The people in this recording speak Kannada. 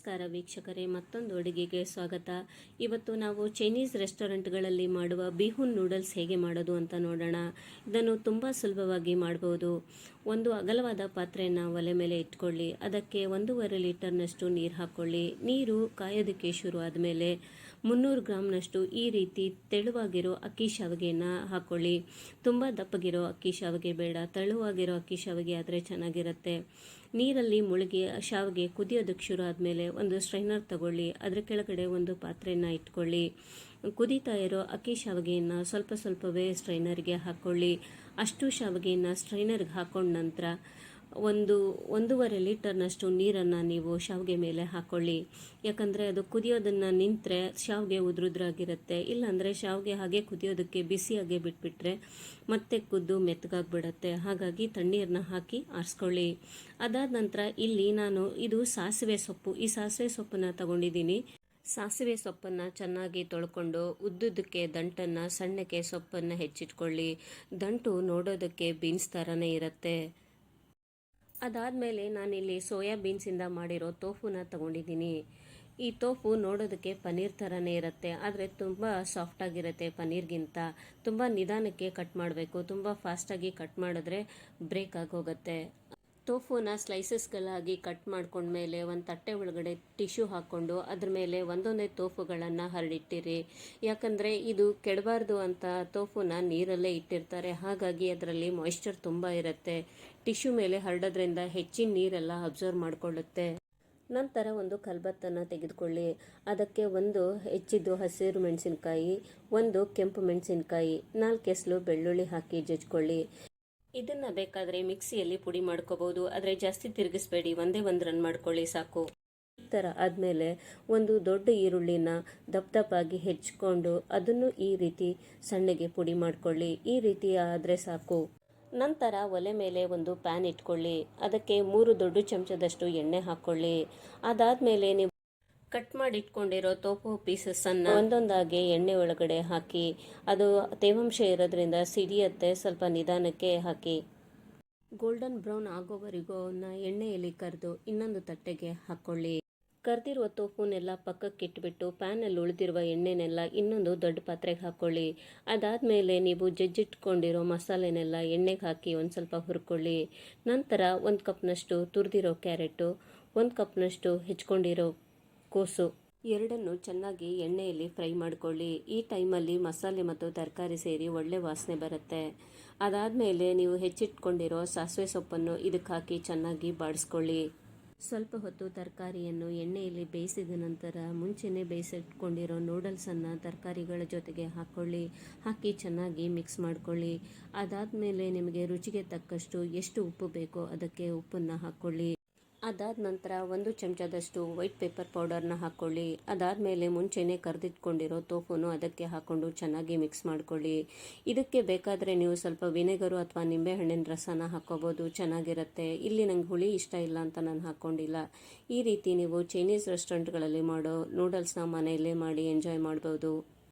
ನಮಸ್ಕಾರ ವೀಕ್ಷಕರೇ, ಮತ್ತೊಂದು ಅಡುಗೆಗೆ ಸ್ವಾಗತ. ಇವತ್ತು ನಾವು ಚೈನೀಸ್ ರೆಸ್ಟೋರೆಂಟ್ಗಳಲ್ಲಿ ಮಾಡುವ ಬಿಹುನ್ ನೂಡಲ್ಸ್ ಹೇಗೆ ಮಾಡೋದು ಅಂತ ನೋಡೋಣ. ಇದನ್ನು ತುಂಬ ಸುಲಭವಾಗಿ ಮಾಡ್ಬೋದು. ಒಂದು ಅಗಲವಾದ ಪಾತ್ರೆಯನ್ನು ಒಲೆ ಮೇಲೆ ಇಟ್ಕೊಳ್ಳಿ. ಅದಕ್ಕೆ ಒಂದೂವರೆ ಲೀಟರ್ನಷ್ಟು ನೀರು ಹಾಕ್ಕೊಳ್ಳಿ. ನೀರು ಕಾಯೋದಕ್ಕೆ ಶುರು ಆದಮೇಲೆ ಮುನ್ನೂರು ಗ್ರಾಮ್ನಷ್ಟು ಈ ರೀತಿ ತೆಳುವಾಗಿರೋ ಅಕ್ಕಿ ಶಾವಿಗೆಯನ್ನು ಹಾಕ್ಕೊಳ್ಳಿ. ತುಂಬ ದಪ್ಪಗಿರೋ ಅಕ್ಕಿ ಶಾವಿಗೆ ಬೇಡ, ತೆಳುವಾಗಿರೋ ಅಕ್ಕಿ ಶಾವಿಗೆ ಆದರೆ ಚೆನ್ನಾಗಿರುತ್ತೆ. ನೀರಲ್ಲಿ ಮುಳುಗಿ, ಶಾವಿಗೆ ಕುದಿಯೋದಕ್ಕೆ ಶುರು ಆದಮೇಲೆ ಒಂದು ಸ್ಟ್ರೈನರ್ ತಗೊಳ್ಳಿ, ಅದರ ಕೆಳಗಡೆ ಒಂದು ಪಾತ್ರೆಯನ್ನು ಇಟ್ಕೊಳ್ಳಿ. ಕುದೀತಾ ಇರೋ ಅಕ್ಕಿ ಶಾವಿಗೆಯನ್ನು ಸ್ವಲ್ಪ ಸ್ವಲ್ಪವೇ ಸ್ಟ್ರೈನರ್ಗೆ ಹಾಕ್ಕೊಳ್ಳಿ ಅಷ್ಟು ಶಾವಿಗೆಯನ್ನು ಸ್ಟ್ರೈನರ್ಗೆ ಹಾಕೊಂಡ ನಂತರ ಒಂದು ಒಂದೂವರೆ ಲೀಟರ್ನಷ್ಟು ನೀರನ್ನು ನೀವು ಶಾವಿಗೆ ಮೇಲೆ ಹಾಕ್ಕೊಳ್ಳಿ ಯಾಕಂದರೆ ಅದು ಕುದಿಯೋದನ್ನು ನಿಂತರೆ ಶಾವಿಗೆ ಉದುರುದ್ರಾಗಿರುತ್ತೆ. ಇಲ್ಲಾಂದರೆ ಶಾವಿಗೆ ಹಾಗೆ ಕುದಿಯೋದಕ್ಕೆ ಬಿಸಿಯಾಗೆ ಬಿಟ್ಬಿಟ್ರೆ ಮತ್ತೆ ಕುದ್ದು ಮೆತ್ತಗಾಗ್ಬಿಡತ್ತೆ. ಹಾಗಾಗಿ ತಣ್ಣೀರನ್ನ ಹಾಕಿ ಆರಿಸ್ಕೊಳ್ಳಿ. ಅದಾದ ನಂತರ ಇಲ್ಲಿ ನಾನು ಇದು ಸಾಸಿವೆ ಸೊಪ್ಪು. ಈ ಸಾಸಿವೆ ಸೊಪ್ಪನ್ನು ತಗೊಂಡಿದ್ದೀನಿ. ಸಾಸಿವೆ ಸೊಪ್ಪನ್ನು ಚೆನ್ನಾಗಿ ತೊಳ್ಕೊಂಡು ಉದ್ದುದಕ್ಕೆ ದಂಟನ್ನು ಸಣ್ಣಕ್ಕೆ ಸೊಪ್ಪನ್ನು ಹೆಚ್ಚಿಟ್ಕೊಳ್ಳಿ. ದಂಟು ನೋಡೋದಕ್ಕೆ ಬೀನ್ಸ್ ಥರನೇ ಇರುತ್ತೆ. ಅದಾದಮೇಲೆ ನಾನಿಲ್ಲಿ ಸೋಯಾ ಬೀನ್ಸಿಂದ ಮಾಡಿರೋ ತೋಫುನ ತಗೊಂಡಿದ್ದೀನಿ. ಈ ತೋಫು ನೋಡೋದಕ್ಕೆ ಪನ್ನೀರ್ ಥರನೇ ಇರುತ್ತೆ, ಆದರೆ ತುಂಬ ಸಾಫ್ಟಾಗಿರುತ್ತೆ ಪನ್ನೀರ್ಗಿಂತ. ತುಂಬ ನಿಧಾನಕ್ಕೆ ಕಟ್ ಮಾಡಬೇಕು, ತುಂಬ ಫಾಸ್ಟಾಗಿ ಕಟ್ ಮಾಡಿದ್ರೆ ಬ್ರೇಕ್ ಆಗೋಗುತ್ತೆ. ತೋಫುನ ಸ್ಲೈಸಸ್ಗಳಾಗಿ ಕಟ್ ಮಾಡ್ಕೊಂಡ್ಮೇಲೆ ಒಂದು ತಟ್ಟೆ ಒಳಗಡೆ ಟಿಶ್ಯೂ ಹಾಕ್ಕೊಂಡು ಅದ್ರ ಮೇಲೆ ಒಂದೊಂದೇ ತೋಫುಗಳನ್ನು ಹರಡಿಟ್ಟಿರಿ. ಯಾಕಂದರೆ ಇದು ಕೆಡಬಾರ್ದು ಅಂತ ತೋಫುನ ನೀರಲ್ಲೇ ಇಟ್ಟಿರ್ತಾರೆ. ಹಾಗಾಗಿ ಅದರಲ್ಲಿ ಮಾಯಿಶ್ಚರ್ ತುಂಬ ಇರುತ್ತೆ. ಟಿಶ್ಯೂ ಮೇಲೆ ಹರಡೋದ್ರಿಂದ ಹೆಚ್ಚಿನ ನೀರೆಲ್ಲ ಅಬ್ಸರ್ವ್ ಮಾಡಿಕೊಳ್ಳುತ್ತೆ. ನಂತರ ಒಂದು ಕಲ್ಬತ್ತನ್ನು ತೆಗೆದುಕೊಳ್ಳಿ. ಅದಕ್ಕೆ ಒಂದು ಹೆಚ್ಚಿದ್ದು ಹಸಿರು ಮೆಣಸಿನಕಾಯಿ, ಒಂದು ಕೆಂಪು ಮೆಣಸಿನಕಾಯಿ, ನಾಲ್ಕು ಎಸಲು ಬೆಳ್ಳುಳ್ಳಿ ಹಾಕಿ ಜಜ್ಕೊಳ್ಳಿ. ಇದನ್ನ ಬೇಕಾದರೆ ಮಿಕ್ಸಿಯಲ್ಲಿ ಪುಡಿ ಮಾಡ್ಕೋಬಹುದು, ಆದರೆ ಜಾಸ್ತಿ ತಿರುಗಿಸ್ಬೇಡಿ, ಒಂದೇ ಒಂದು ರನ್ ಮಾಡ್ಕೊಳ್ಳಿ ಸಾಕು. ಈ ತರ ಆದಮೇಲೆ ಒಂದು ದೊಡ್ಡ ಈರುಳ್ಳಿನ ದಪ್ಪ ದಪ್ಪಾಗಿ ಹೆಚ್ಕೊಂಡು ಅದನ್ನು ಈ ರೀತಿ ಸಣ್ಣಗೆ ಪುಡಿ ಮಾಡ್ಕೊಳ್ಳಿ. ಈ ರೀತಿ ಆದರೆ ಸಾಕು. ನಂತರ ಒಲೆ ಮೇಲೆ ಒಂದು ಪ್ಯಾನ್ ಇಟ್ಕೊಳ್ಳಿ. ಅದಕ್ಕೆ ಮೂರು ದೊಡ್ಡ ಚಮಚದಷ್ಟು ಎಣ್ಣೆ ಹಾಕ್ಕೊಳ್ಳಿ ಅದಾದಮೇಲೆ ನೀವು ಕಟ್ ಮಾಡಿ ಇಟ್ಕೊಂಡಿರೋ ತೋಪು ಪೀಸಸ್ಸನ್ನು ಒಂದೊಂದಾಗಿ ಎಣ್ಣೆ ಒಳಗಡೆ ಹಾಕಿ, ಅದು ತೇವಾಂಶ ಇರೋದ್ರಿಂದ ಸಿಡಿಯತ್ತೆ, ಸ್ವಲ್ಪ ನಿಧಾನಕ್ಕೆ ಹಾಕಿ. ಗೋಲ್ಡನ್ ಬ್ರೌನ್ ಆಗೋವರೆಗೂ ಅವನ್ನ ಎಣ್ಣೆಯಲ್ಲಿ ಕರೆದು ಇನ್ನೊಂದು ತಟ್ಟೆಗೆ ಹಾಕ್ಕೊಳ್ಳಿ ಕರೆದಿರುವ ತೋಪುನೆಲ್ಲ ಪಕ್ಕಕ್ಕೆ ಇಟ್ಬಿಟ್ಟು ಪ್ಯಾನಲ್ಲಿ ಉಳಿದಿರುವ ಎಣ್ಣೆನೆಲ್ಲ ಇನ್ನೊಂದು ದೊಡ್ಡ ಪಾತ್ರೆಗೆ ಹಾಕ್ಕೊಳ್ಳಿ ಅದಾದಮೇಲೆ ನೀವು ಜಜ್ಜಿಟ್ಕೊಂಡಿರೋ ಮಸಾಲೆನೆಲ್ಲ ಎಣ್ಣೆಗೆ ಹಾಕಿ ಒಂದು ಸ್ವಲ್ಪ ಹುರ್ಕೊಳ್ಳಿ. ನಂತರ ಒಂದು ಕಪ್ನಷ್ಟು ತುರಿದಿರೋ ಕ್ಯಾರೆಟು, ಒಂದು ಕಪ್ನಷ್ಟು ಹೆಚ್ಕೊಂಡಿರೋ ಕೋಸು. ಎರಡನ್ನು ಚೆನ್ನಾಗಿ ಎಣ್ಣೆಯಲ್ಲಿ ಫ್ರೈ ಮಾಡ್ಕೊಳ್ಳಿ. ಈ ಟೈಮಲ್ಲಿ ಮಸಾಲೆ ಮತ್ತು ತರಕಾರಿ ಸೇರಿ ಒಳ್ಳೆ ವಾಸನೆ ಬರುತ್ತೆ. ಅದಾದಮೇಲೆ ನೀವು ಹೆಚ್ಚಿಟ್ಕೊಂಡಿರೋ ಸಾಸಿವೆ ಸೊಪ್ಪನ್ನು ಇದಕ್ಕೆ ಹಾಕಿ ಚೆನ್ನಾಗಿ ಬಾಡಿಸ್ಕೊಳ್ಳಿ. ಸ್ವಲ್ಪ ಹೊತ್ತು ತರಕಾರಿಯನ್ನು ಎಣ್ಣೆಯಲ್ಲಿ ಬೇಯಿಸಿದ ನಂತರ ಮುಂಚೆನೇ ಬೇಯಿಸಿಟ್ಕೊಂಡಿರೋ ನೂಡಲ್ಸನ್ನು ತರಕಾರಿಗಳ ಜೊತೆಗೆ ಹಾಕ್ಕೊಳ್ಳಿ ಹಾಕಿ ಚೆನ್ನಾಗಿ ಮಿಕ್ಸ್ ಮಾಡ್ಕೊಳ್ಳಿ. ಅದಾದಮೇಲೆ ನಿಮಗೆ ರುಚಿಗೆ ತಕ್ಕಷ್ಟು ಎಷ್ಟು ಉಪ್ಪು ಬೇಕೋ ಅದಕ್ಕೆ ಉಪ್ಪನ್ನು ಹಾಕ್ಕೊಳ್ಳಿ ಅದಾದ ನಂತರ ಒಂದು ಚಮಚದಷ್ಟು ವೈಟ್ ಪೇಪರ್ ಪೌಡರ್ನ ಹಾಕ್ಕೊಳ್ಳಿ ಅದಾದಮೇಲೆ ಮುಂಚೆನೇ ಕರೆದಿಟ್ಕೊಂಡಿರೋ ತೋಫುನು ಅದಕ್ಕೆ ಹಾಕ್ಕೊಂಡು ಚೆನ್ನಾಗಿ ಮಿಕ್ಸ್ ಮಾಡ್ಕೊಳ್ಳಿ. ಇದಕ್ಕೆ ಬೇಕಾದರೆ ನೀವು ಸ್ವಲ್ಪ ವಿನೆಗರು ಅಥವಾ ನಿಂಬೆಹಣ್ಣಿನ ರಸನ ಹಾಕ್ಕೋಬೋದು, ಚೆನ್ನಾಗಿರುತ್ತೆ. ಇಲ್ಲಿ ನಂಗೆ ಹುಳಿ ಇಷ್ಟ ಇಲ್ಲ ಅಂತ ನಾನು ಹಾಕ್ಕೊಂಡಿಲ್ಲ. ಈ ರೀತಿ ನೀವು ಚೈನೀಸ್ ರೆಸ್ಟೋರೆಂಟ್ಗಳಲ್ಲಿ ಮಾಡೋ ನೂಡಲ್ಸ್ನ ಮನೆಯಲ್ಲೇ ಮಾಡಿ ಎಂಜಾಯ್ ಮಾಡ್ಬೋದು.